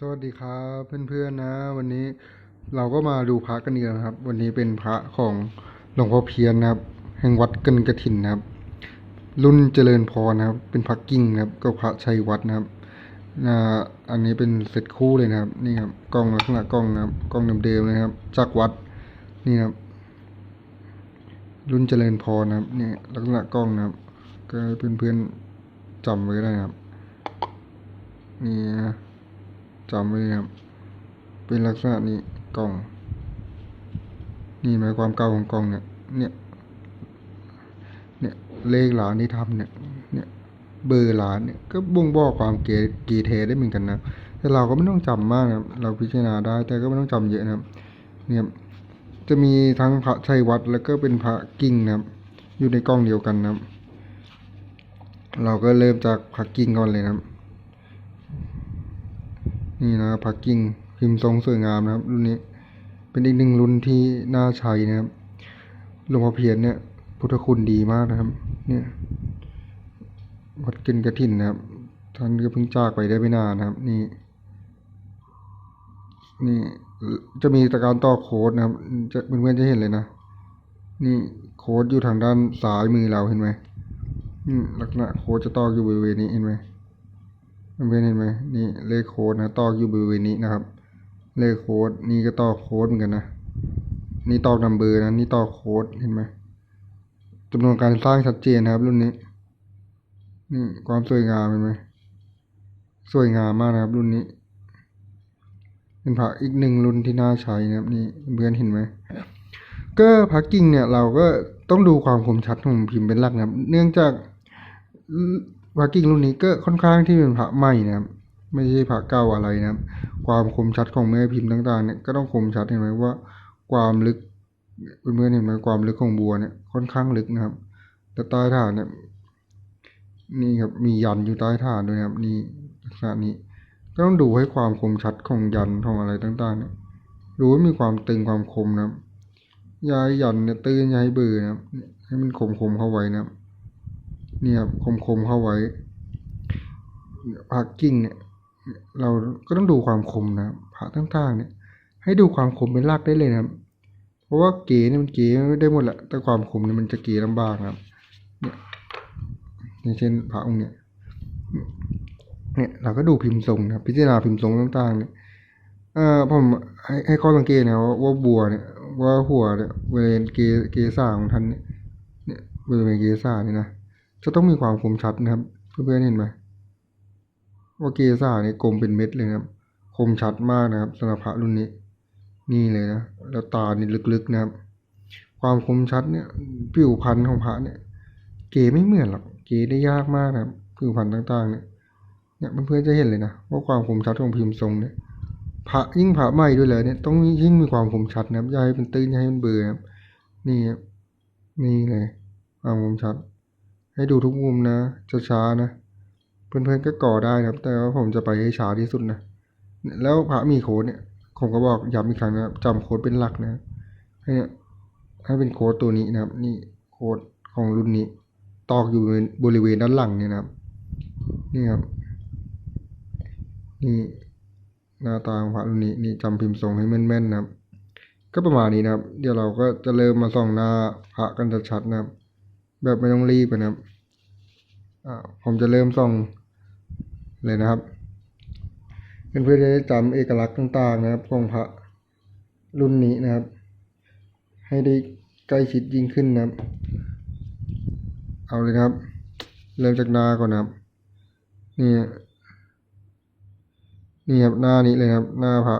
สวัสดีครับเพื่อนๆนะ วันนี้เราก็มาดูพระกันอีกแล้วนะครับ วันนี้เป็นพระของหลวงพ่อเพียรนะครับ แห่งวัดกันกระถินนะครับ รุ่นเจริญพรนะครับ เป็นพระกิ่งนะครับ ก็พระชัยวัดนะครับอันนี้เป็นเซตคู่เลยนะครับ นี่ครับกล้องลักษณะกล้องนะครับกล้องเดิมๆเลยนะครับ จากวัดนี่ครับ รุ่นเจริญพรนะครับนี่ลักษณะกล้องนะครับ ก็เพื่อนๆจำไว้ได้นะครับนี่นะ จำไว้เลยครับ เป็นลักษณะนี้กล่อง นี่หมายความเก่าของกล่องเนี่ย เนี่ย เนี่ยเลขหลานที่ทำเนี่ย เนี่ยเบอร์หลานเนี่ยก็บ่งบอกความเกกีเทได้เหมือนกันนะ แต่เราก็ไม่ต้องจำมากนะเราพิจารณาได้แต่ก็ไม่ต้องจำเยอะนะครับ เนี่ยจะมีทั้งพระชัยวัดแล้วก็เป็นพระกิ่งนะครับ อยู่ในกล้องเดียวกันนะครับ เราก็เริ่มจากพระกิ่งก่อนเลยนะครับ นี่นะพักกิ้งพิมพ์ทรงสวยงามนะครับ รุ่นนี้ เป็นอีกหนึ่งรุ่นที่น่าใช้นะครับหลวงพ่อเพียรเนี่ย พุทธคุณดีมากนะครับ เนี่ยวัดกินกระถินนะครับ ท่านก็เพิ่งจากไปได้ไม่นานนะครับ นี่ นี่จะมีตะการต่อโค้ดนะครับ จะเพื่อนๆจะเห็นเลยนะนี่โค้ดอยู่ทางด้านซ้ายมือเราเห็นไหมอืมลักษณะโค้ดจะต่ออยู่บริเวณนี้เห็นไหม เพื่อนเห็นไหมนี่เลขโค้ดนะตอกอยู่บริเวณนี้นะครับ เลขโค้ดนี่ก็ตอกโค้ดเหมือนกันนะนี่ตอกนัมเบอร์นะนี่ตอกโค้ดเห็นไหมจำนวนการสร้างชัดเจนนะครับ รุ่นนี้นี่ความสวยงามเห็นไหมสวยงามมากนะครับ รุ่นนี้เป็นพระอีกหนึ่งรุ่นที่น่าใช้นะครับ นี่เพื่อนเห็นไหมก็พระกิ่งเนี่ยเราก็ต้องดูความคมชัดของพิมพ์เป็นหลักนะครับ เนื่องจาก พระกิ่งรุ่นนี้ก็ค่อนข้างที่เป็นพระใหม่นะครับไม่ใช่พระเก่าอะไรนะครับ ความคมชัดของแม่พิมพ์ต่างๆเนี่ยก็ต้องคมชัดเห็นไหมว่า ความลึกเพื่อนๆเห็นไหมความลึกของบัวเนี่ยค่อนข้างลึกนะครับ แต่ใต้ฐานเนี่ยนี่ครับมียันอยู่ใต้ฐานด้วยนะครับนี่ลักษณะนี้ก็ต้องดูให้ความคมชัดของยันของอะไรต่างๆเนี่ยดูว่ามีความตึงความคมนะครับย้ายยันเนี่ยตื้นย้ายเบื่อนะครับให้มันคมๆเข้าไว้นะครับ เนี่ยครับคมๆเข้าไว้พระกิ่งเนี่ย เราก็ต้องดูความคมนะพระต่างๆเนี่ย ให้ดูความคมเป็นหลักได้เลยนะครับ เพราะว่าเก๋เนี่ยมันเก๋ได้หมดแหละแต่ความคมเนี่ยมันจะเก๋ลำบากนะครับ เนี่ยอย่างเช่นพระองค์เนี่ย เนี่ยเราก็ดูพิมพ์ทรงนะพิจารณาพิมพ์ทรงต่างๆเนี่ยเอ่อผมให้ให้ข้อสังเกตนะว่าวัวเนี่ย ว่าหัวเนี่ยบริเวณเกเกษาของท่านเนี่ยเนี่ยบริเวณเกษาเนี่ยนะ จะต้องมีความคมชัดนะครับ เพื่อนๆเห็นไหมว่าเกษาเนี่ยกลมเป็นเม็ดเลยนะครับ คมชัดมากนะครับสำหรับพระรุ่นนี้ นี่เลยนะแล้วตานี่ลึกๆนะครับ ความคมชัดเนี่ยผิวพรรณของพระเนี่ย เก๋ไม่เหมือนหรอกเกได้ยากมากนะครับผิวพรรณต่างๆ เนี่ยเนี่ยเพื่อนๆจะเห็นเลยนะว่าความคมชัดของพิมพ์ทรงเนี่ยพระยิ่งพระใหม่ด้วยเลยเนี่ยต้องยิ่งมีความคมชัดนะครับอย่าให้เป็นตื้นอย่าให้มันเบื่อนะครับนี่ครับนี่เลยความคมชัด ให้ดูทุกมุมนะจะช้านะ เพื่อนๆก็ก่อได้นะครับ แต่ว่าผมจะไปให้ช้าที่สุดนะ แล้วพระมีโค้ดเนี่ย ผมก็บอกย้ำอีกครั้งนะจำโค้ดเป็นหลักนะให้เนี่ยให้เป็นโค้ดตัวนี้นะครับ นี่โค้ดของรุ่นนี้ ตอกอยู่บริเวณด้านหลังเนี่ยนะครับ นี่ครับ นี่หน้าตาของพระรุ่นนี้นี่จำพิมพ์ทรงให้แม่นๆนะครับ ก็ประมาณนี้นะครับ เดี๋ยวเราก็จะเริ่มมาส่องหน้าพระกันชัดๆนะครับ แบบไม่ต้องรีบนะครับผมจะเริ่มส่องเลยนะครับเพื่อนๆจะได้จำเอกลักษณ์ต่างๆนะครับของพระรุ่นนี้นะครับ ให้ได้ใกล้ชิดยิ่งขึ้นนะครับ เอาเลยครับ เริ่มจากหน้าก่อนนะครับ นี่นี่ครับหน้านี้เลยครับ หน้าพระ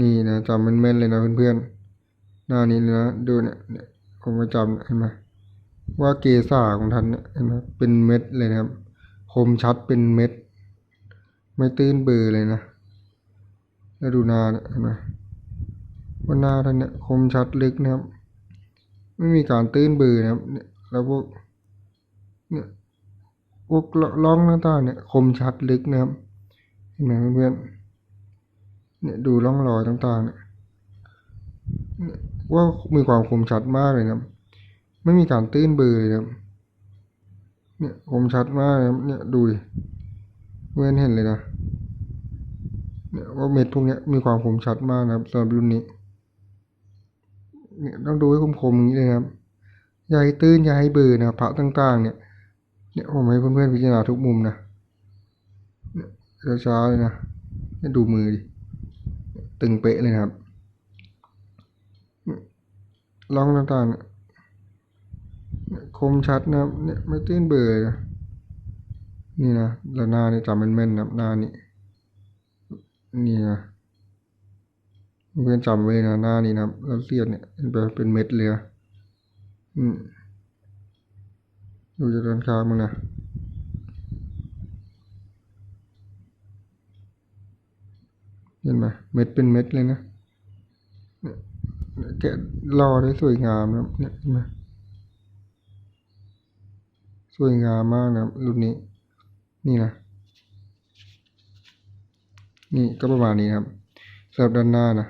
นี่นะจำแม่นๆเลยนะเพื่อนๆหน้านี้เลยนะดูเนี่ยเนี่ยผมก็จำเห็นไหม ว่าเกษาของท่านเนี่ยเห็นไหมเป็นเม็ดเลยนะครับ คมชัดเป็นเม็ด ไม่ตื้นเบอร์เลยนะแล้วดูหน้าเนี่ยเห็นไหมว่าน้าท่านเนี่ยคมชัดลึกนะครับ ไม่มีการตื้นเบอร์นะครับเนแล้วพวกเนี่ยพวกร่องต่างๆเนี่ยคมชัดลึกนะครับเห็นไหมเพื่อนเนี่ยดูร่องรอยต่างๆเนี่ยว่ามีความคมชัดมากเลยนะครับ ไม่มีการตื้นเบลอเลยครับ เนี่ยคมชัดมากนะครับเนี่ยดูดิเพื่อนเห็นเลยนะเนี่ยว่าเม็ดพวกนี้มีความคมชัดมากนะครับสำหรับรุ่นนี้ เนี่ยต้องดูให้คมๆอย่างนี้เลยนะครับอย่าให้ตื้นอย่าให้เบื่อนะพระต่าง ๆ เนี่ย เนี่ยผมให้เพื่อนๆพิจารณาทุกมุมนะเนี่ยช้าๆเลยนะเนี่ยดูมือดิตึงเป๊ะเลยนะครับเนี่องต่างๆเนี่ยเนี่ย คมชัดนะครับเนี่ยไม่ตื้นเบื่อเลยนะนี่นะแล้วหน้านี่จำแม่นๆนะหน้านี่นี่นะเพื่อนจำไว้นะหน้านี้นะแล้วเสียดเนี่ยเป็นเป็นเม็ดเลยนะอืมดูจากด้านข้างมึงนะเห็นไหมเม็ดเป็นเม็ดเลยนะเนี่ยเนี่ยแกะรอได้สวยงามนะเนี่ยเห็นไหม สวยงามมากนะรุ่นนี้ นี่นะ นี่ก็ประมาณนี้ครับสำหรับด้านหน้านะ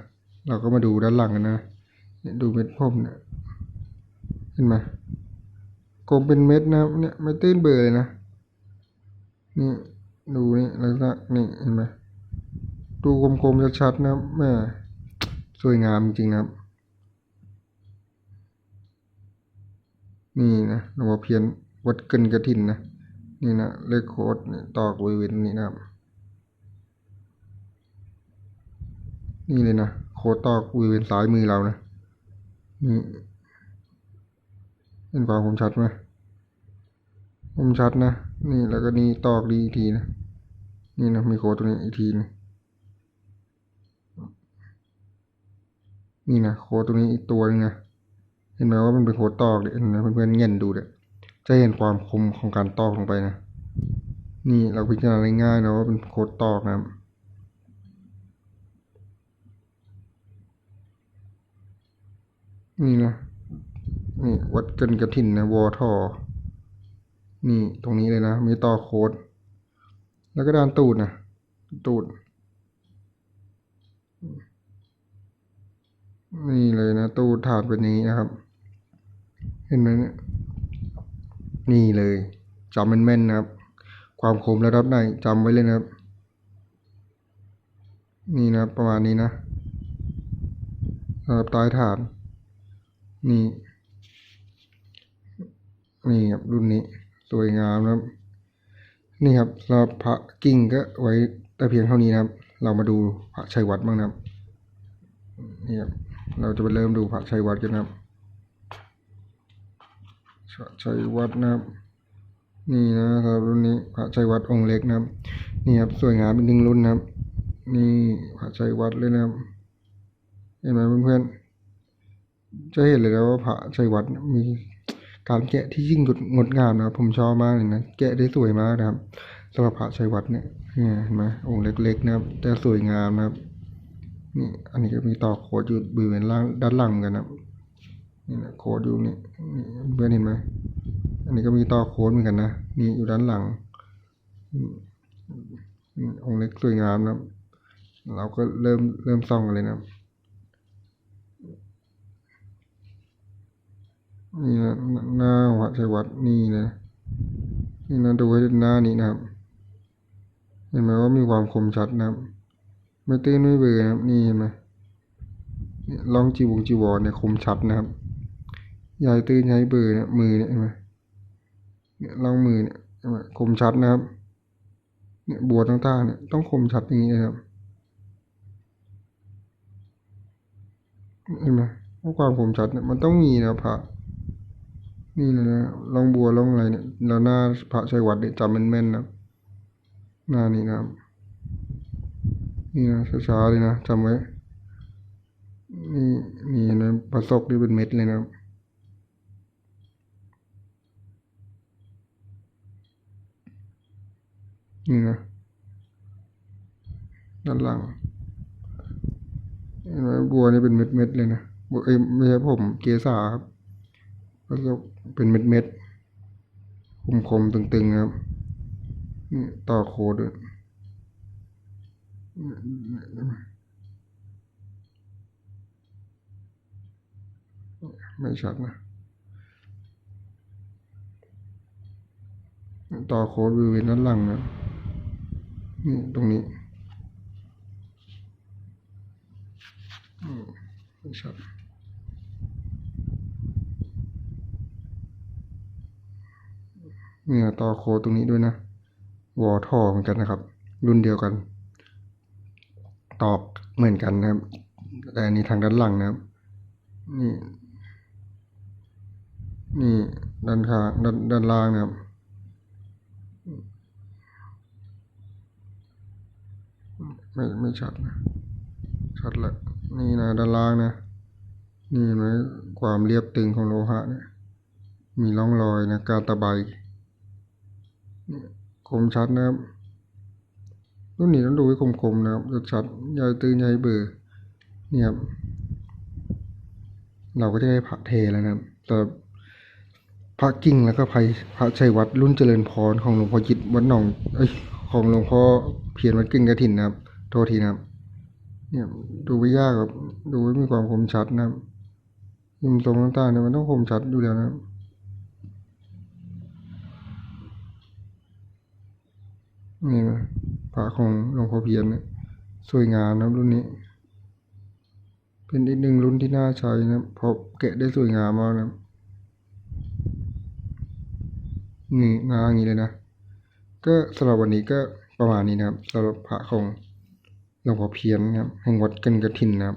เราก็มาดูด้านหลังกันนะเนี่ยดูเม็ดผมเนี่ยเห็นไหมกลมเป็นเม็ดนะครับเนี่ยไม่ตื้นเบอเลยนะนี่ดูนี่ลักษณะนี่เห็นไหมดูกลมๆชัดๆนะแม่สวยงามจริงๆนะครับนี่นะหลวงพ่อเพียน วัดเกินกระถินนะนี่นะเลขโค้ดตอกบริเวณนี้นะครับ นี่เลยนะโค้ดตอกบริเวณซ้ายมือเรานะนี่เห็นความคมชัดไหมคมชัดนะนี่แล้วก็นี่ตอกดีอีกทีนะนี่นะมีโค้ดตรงนี้อีกทีนึงนี่นะโค้ดตรงนี้อีกตัวหนึงนะเห็นไหมว่ามันเป็นโค้ดตอกเดี๋ยเห็นไหมเพื่อนๆเงียนดูเดี๋ย จะเห็นความคมของการตอกลงไปนะ นี่เราพิจารณาง่ายนะว่าเป็นโค้ดตอกนะครับนี่นะนี่วัดเกินกระถินนะวอทอ นี่ตรงนี้เลยนะ มีต่อโค้ด แล้วก็ด้านตูดนะตูด นี่เลยนะ ตูดถาดเป็นอย่างนี้นะครับ เห็นไหมเนี่ย นี่เลยจำแม่นๆนะครับ ความคมระดับไหนจำไว้เลยนะครับ นี่นะประมาณนี้นะสำหรับใต้ฐาน นี่ นี่ครับรุ่นนี้สวยงามนะครับ นี่ครับสำหรับพระกิ่งก็ไว้แต่เพียงเท่านี้นะครับ เรามาดูพระชัยวัดบ้างนะครับนี่ครับเราจะไปเริ่มดูพระชัยวัดกันนะครับ ระชัยวัดนะครับ นี่นะครับรุ่นนี้พระชัยวัดองค์เล็กนะครับ นี่ครับสวยงามเป็นหนึ่งรุ่นนะครับ นี่พระชัยวัดเลยนะครับ เห็นไหมเพื่อนๆ จะเห็นเลยนะว่าพระชัยวัดมีการแกะที่ยิ่งงดงดงามนะครับ ผมชอบมากเลยนะ แกะได้สวยมากนะครับสำหรับพระชัยวัดเนี่ยเนี่ยเห็นไหมองค์เล็กๆนะครับ แต่สวยงามนะครับนี่อันนี้ก็มีต่อโคดอยู่บริเวณล่างด้านหลังกันนะ นี่นะโคดอยู่นี่เพื่อนเห็นไหมอันนี้ก็มีต่อโค้ดเหมือนกันนะนี่อยู่ด้านหลังอืมอืมองค์เล็กสวยงามนะเราก็เริ่มเริ่มส่องกันเลยนะนี่นะหน้าวัดชัยวัดนี่นะนี่นะดูให้หน้านี้นะครับ เห็นไหมว่ามีความคมชัดนะครับ ไม่ตื้นไม่เบื่อนะครับนี่เห็นไหมเนี่ยลองจีวงจีวรเนี่ยคมชัดนะครับ ยายตื้นอยายเบื่อเนี่ยมือเนี่ยเห็นไหมเนี่ยลองมือเนี่ยเห็นไหมคมชัดนะครับ เนี่ยบัวต่างๆเนี่ยต้องคมชัดอย่างนี้นะครับเห็นไหมว่าความคมชัดเนี่ยมันต้องมีนะพระนี่เลยนะลองบัวลองอะไรเนี่ยแล้วหน้าพระชัยวัดเนี่ยจำแม่นๆนะหน้านี้นะครับนี่นะช้าๆเลยนะจำไว้นี่นี่นะประสกนี่เป็นเม็ดเลยนะครับ นี่นะด้านหลังเห็นไหมบัวนี่เป็นเม็ดๆเลยนะบัวเอ้ยไม่ใช่ผมเกสาครับแล้วก็เป็นเม็ดเม็ดคมๆตึงๆครับนี่ต่อโคด้วยไม่ชัดนะ ต่อโคดบริเวณด้านหลังนะ ตรงนี้โอ้ไม่ชัดเนี่ยต่อโคตรงนี้ด้วยนะ วอท่อเหมือนกันนะครับ รุ่นเดียวกัน ตอกเหมือนกันนะครับ แต่อันนี้ทางด้านหลังนะครับ นี่ นี่ด้านข้างด้านด้านล่างนะครับ ไม่ไม่ชัดนะ ชัดละ นี่นะด้านล่างนะ นี่เห็นไหมความเรียบตึงของโลหะเนี่ย มีร่องรอยนะการตะไบคมชัดนะครับรุ่นนี้ต้องดูให้คมๆนะครับชัดๆอย่ตื้นอย่าให้เบื่อเนี่ยครับเราก็จะได้พระเทแล้วนะครับแต่พระกิ่งแล้วก็พระพระชัยวัดรุ่นเจริญพรของหลวงพ่อจิตวัดหนองเอ้ยของหลวงพ่อเพียรวัดกิ่งกระถินนะครับ โทษทีนะครับ เนี่ยดูไม่ยากครับดูไม่มีความคมชัดนะครับยิมทรงต่างๆเนี่ยมันต้องคมชัดอยู่แล้วนะครับนี่นะพระของหลวงพ่อเพียรเนี่ยสวยงามนะรุ่นนี้ เป็นอีกหนึ่งรุ่นที่น่าใช้นะเพราะแกะได้สวยงามมากนะนี่งาอย่างนี้เลยนะ ก็สำหรับวันนี้ก็ประมาณนี้นะครับสำหรับพระของ หลวงพ่อเพียรนะครับแห่งวัดกันกระถินนะครับ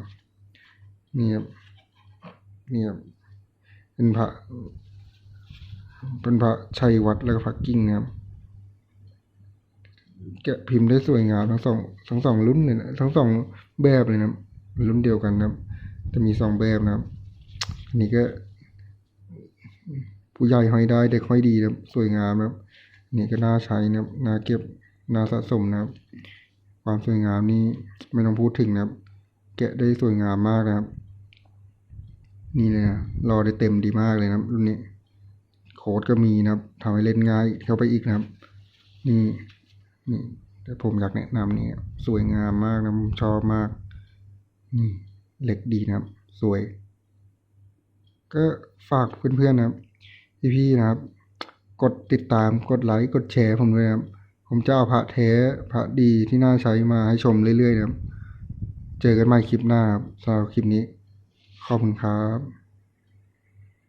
นี่ครับนี่ครับเป็นพระเป็นพระชัยวัดแล้วก็พระกิ่งนะครับแกะพิมพ์ได้สวยงามทั้งสองทั้งสองรุ่นเลยนะทั้งสองแบบเลยนะรุ่นเดียวกันนะจะมีสองแบบนะครับอันนี้ก็ ผู้ใหญ่ห้อยได้เด็กห้อยดีนะสวยงามนะครับอันนี่ก็น่าใช้นะครับน่าเก็บน่าสะสมนะครับ ความสวยงามนี้ไม่ต้องพูดถึงนะครับ แกะได้สวยงามมากนะครับ นี่เลยนะรอได้เต็มดีมากเลยนะครับรุ่นนี้ โค้ดก็มีนะครับทำให้เล่นง่ายเข้าไปอีกนะครับ นี่นี่แต่ผมอยากแนะนำนี่สวยงามมากนะผมชอบมาก นี่เหล็กดีนะครับ สวย ก็ฝากเพื่อนๆนะครับพี่ๆนะครับ กดติดตามกดไลค์กดแชร์ผมด้วยนะครับ ผมจะเอาพระเทพระดีที่น่าใช้มาให้ชมเรื่อยๆนะครับ เจอกันใหม่คลิปหน้าครับสำหรับคลิปนี้ ขอบคุณครับ